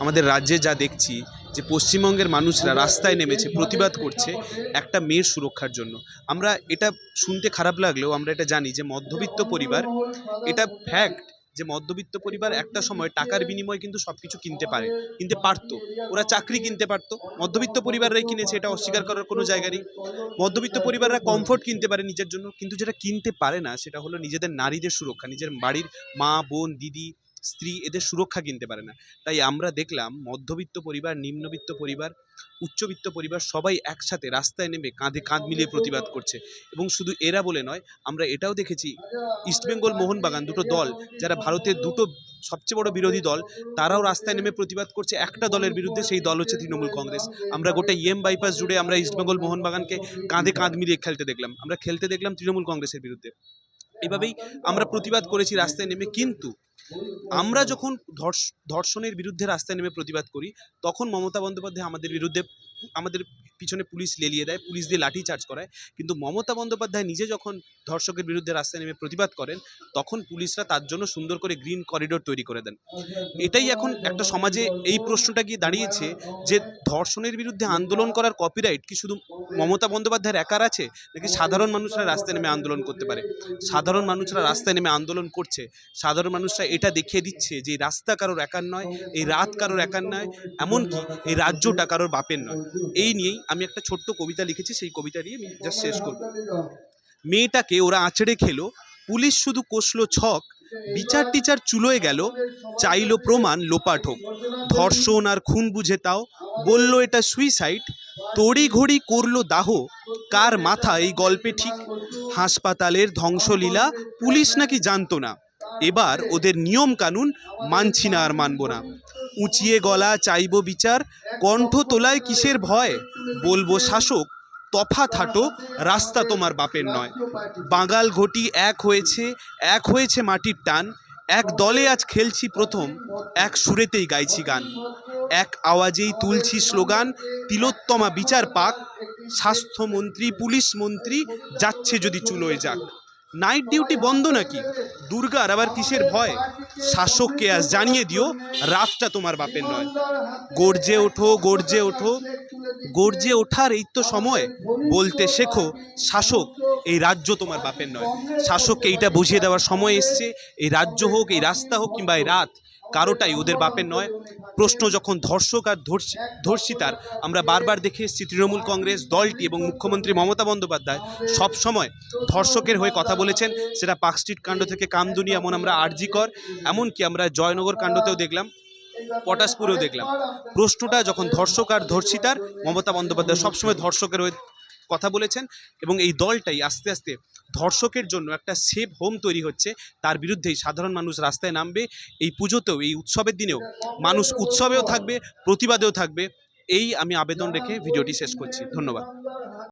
আমাদের রাজ্যে যা দেখছি যে পশ্চিমবঙ্গের মানুষরা রাস্তায় নেমেছে, প্রতিবাদ করছে একটা মেয়ের সুরক্ষার জন্য। আমরা এটা শুনতে খারাপ লাগলেও আমরা এটা জানি যে মধ্যবিত্ত পরিবার, এটা ফ্যাক্ট যে মধ্যবিত্ত পরিবার একটা সময় টাকার বিনিময়ে কিন্তু সব কিছু কিনতে পারে, কিনতে পারতো। ওরা চাকরি কিনতে পারতো। মধ্যবিত্ত পরিবাররাই কিনেছে, এটা অস্বীকার করার কোনো জায়গা নেই। মধ্যবিত্ত পরিবাররা কমফোর্ট কিনতে পারে নিজের জন্য, কিন্তু যেটা কিনতে পারে না, সেটা হলো নিজেদের নারীদের সুরক্ষা, নিজের বাড়ির মা, বোন, দিদি স্ত্রী এদের সুরক্ষা কিনতে পারে না। তাই আমরা দেখলাম মধ্যবিত্ত পরিবার, নিম্নবিত্ত পরিবার, উচ্চবিত্ত পরিবার সবাই একসাথে রাস্তায় নেমে কাঁধে কাঁধ মিলিয়ে প্রতিবাদ করছে। এবং শুধু এরা বলে নয়, আমরা এটাও দেখেছি ইস্টবেঙ্গল মোহনবাগান দুটো দল, যারা ভারতের দুটো সবচেয়ে বড় বিরোধী দল, তারাও রাস্তায় নেমে প্রতিবাদ করছে। একটা দলের বিরুদ্ধে সেই দল হচ্ছে তৃণমূল কংগ্রেস। আমরা গোটা ইএম বাইপাস জুড়ে আমরা ইস্টবেঙ্গল মোহনবাগানকে কাঁধে কাঁধ মিলিয়ে খেলতে দেখলাম। আমরা খেলতে দেখলাম তৃণমূল কংগ্রেসের বিরুদ্ধে। এভাবেই আমরা প্রতিবাদ করেছি রাস্তায় নেমে। কিন্তু আমরা যখন ধর্ষ- ধর্ষণের বিরুদ্ধে রাস্তায় নেমে প্রতিবাদ করি, তখন মমতা বন্দ্যোপাধ্যায় আমাদের বিরুদ্ধে আমাদের পিছনে পুলিশ লেলিয়ে দেয়, পুলিশ দিয়ে লাঠি চার্জ করায়। কিন্তু মমতা বন্দ্যোপাধ্যায় নিজে যখন ধর্ষকের বিরুদ্ধে রাস্তায় নেমে প্রতিবাদ করেন, তখন পুলিশরা তার জন্য সুন্দর করে গ্রিন করিডোর তৈরি করে দেন। এটাই এখন একটা সমাজে এই প্রশ্নটা গিয়ে দাঁড়িয়েছে যে ধর্ষণের বিরুদ্ধে আন্দোলন করার কপিরাইট কি শুধু মমতা বন্দ্যোপাধ্যায়ের একার আছে নাকি সাধারণ মানুষরা রাস্তায় নেমে আন্দোলন করতে পারে। সাধারণ মানুষরা রাস্তায় নেমে আন্দোলন করছে, সাধারণ মানুষরা এটা দেখিয়ে দিচ্ছে যে রাস্তা কারোর একার নয়, এই রাত কারোর একার নয়, এমনকি এই রাজ্যটা কারোর বাপের নয়। এই নিয়েই আমি একটা ছোট্ট কবিতা লিখেছি, সেই কবিতা নিয়ে আমি জাস্ট শেষ করব। মেয়েটাকে ওরা আঁচড়ে খেলো, পুলিশ শুধু কষলো ছক, বিচার টিচার চুলোয় গেল, চাইলো প্রমাণ, লোপাট হোক। ধর্ষণ আর খুন বুঝে তাও, বলল এটা সুইসাইড তড়ি ঘড়ি করল দাহ। কার মাথা এই গল্পে ঠিক? হাসপাতালের ধ্বংসলীলা, পুলিশ নাকি জানতো না? এবার ওদের নিয়ম কানুন মানছি না আর মানব না। উঁচিয়ে গলা, চাইব বিচার, কণ্ঠ তোলায় কিসের ভয়? বলব শাসক, তফাৎ হাঁটো, রাস্তা তোমার বাপের নয়। বাঙাল ঘটি এক হয়েছে এক হয়েছে মাটির টান। এক দলে আজ খেলছি প্রথম, এক সুরেতেই গাইছি গান। এক আওয়াজেই তুলছি স্লোগান, তিলোত্তমা বিচার পাক, স্বাস্থ্যমন্ত্রী, পুলিশ মন্ত্রী, যাচ্ছে যদি চুলোয় যাক। নাইট ডিউটি বন্ধ নাকি? দুর্গার আবার কিসের ভয়? শাসককে আজ জানিয়ে দিও, রাতটা তোমার বাপের নয়। গর্জে ওঠো গর্জে ওঠো। গর্জে ওঠার এই তো সময়। বলতে শেখো, শাসক, এই রাজ্য তোমার বাপের নয়। শাসককে এইটা বুঝিয়ে দেওয়ার সময় এসছে। এই রাজ্য হোক, এই রাস্তা হোক কিংবা এই রাত কারোটাই ওদের বাপের নয়। প্রশ্ন যখন ধর্ষক আর ধর্ষিতার, আমরা বারবার দেখে এসেছি তৃণমূল কংগ্রেস দলটি এবং মুখ্যমন্ত্রী মমতা বন্দ্যোপাধ্যায় সব সময় ধর্ষকের হয়ে কথা বলেছেন। সেটা পার্কস্ট্রিট কাণ্ড থেকে কামদুনি এমন আমরা আরজি কর, এমনকি আমরা জয়নগর কাণ্ডতেও দেখলাম, পটাশপুরেও দেখলাম। প্রশ্নটা যখন ধর্ষক আর ধর্ষিতার, মমতা বন্দ্যোপাধ্যায় সবসময় ধর্ষকের হয়ে কথা বলেছেন এবং এই দলটাই আস্তে আস্তে ধর্ষকের জন্য একটা সেফ হোম তৈরি হচ্ছে। তার বিরুদ্ধেই সাধারণ মানুষ রাস্তায় নামবে। এই পুজোতেও, এই উৎসবের দিনেও মানুষ উৎসবেও থাকবে, প্রতিবাদেও থাকবে। এই আমি আবেদন রেখে ভিডিওটি শেষ করছি। ধন্যবাদ।